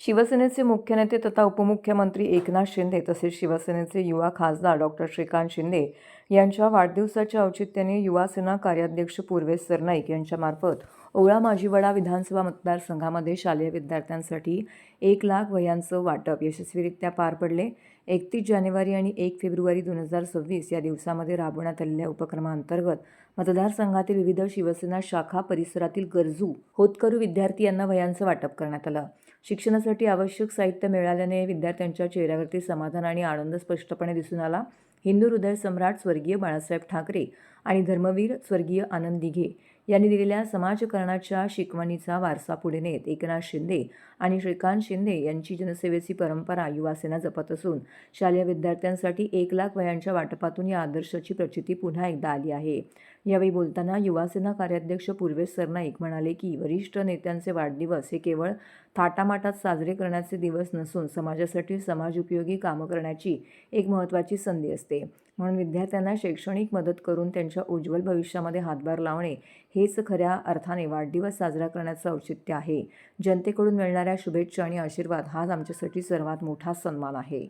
शिवसेनेचे मुख्य नेते तथा उपमुख्यमंत्री एकनाथ शिंदे तसेच शिवसेनेचे युवा खासदार डॉक्टर श्रीकांत शिंदे यांच्या वाढदिवसाच्या औचित्याने युवासेना कार्याध्यक्ष पूर्वेश सरनाईक यांच्यामार्फत ओळा माजीवडा विधानसभा मतदारसंघामध्ये शालेय विद्यार्थ्यांसाठी एक लाख वह्यांचं वाटप यशस्वीरित्या पार पडले. एकतीस जानेवारी आणि एक फेब्रुवारी दोन हजार सव्वीस या दिवसामध्ये राबवण्यात आलेल्या उपक्रमाअंतर्गत मतदारसंघातील विविध शिवसेना शाखा परिसरातील गरजू होतकरू विद्यार्थी यांना वयांचं वाटप करण्यात आलं. शिक्षणासाठी आवश्यक साहित्य मिळाल्याने विद्यार्थ्यांच्या चेहऱ्यावरती समाधान आणि आनंद स्पष्टपणे दिसून आला. हिंदू हृदय सम्राट स्वर्गीय बाळासाहेब ठाकरे आणि धर्मवीर स्वर्गीय आनंद दिघे यांनी दिलेल्या समाजकारणाच्या शिकवणीचा वारसा पुढे नेत एकनाथ शिंदे आणि श्रीकांत शिंदे यांची जनसेवेची परंपरा युवासेना जपत असून शालेय विद्यार्थ्यांसाठी एक लाख वयांच्या वाटपातून या आदर्शाची प्रचिती पुन्हा एकदा आली आहे. यावेळी बोलताना युवासेना कार्याध्यक्ष पूर्वेश सरनाईक म्हणाले की वरिष्ठ नेत्यांचे वाढदिवस हे केवळ थाटामाटात साजरे करण्याचे दिवस नसून समाजासाठी समाजोपयोगी कामं करण्याची एक महत्त्वाची संधी असते. असते. म्हणून विद्यार्थ्यांना शैक्षणिक मदत करून त्यांच्या उज्ज्वल भविष्यामध्ये हातभार लावणे हेच खऱ्या अर्थाने वाढदिवस साजरा करण्याचं औचित्य आहे. जनतेकडून मिळणाऱ्या शुभेच्छा आणि आशीर्वाद हाच आमच्यासाठी सर्वात मोठा सन्मान आहे.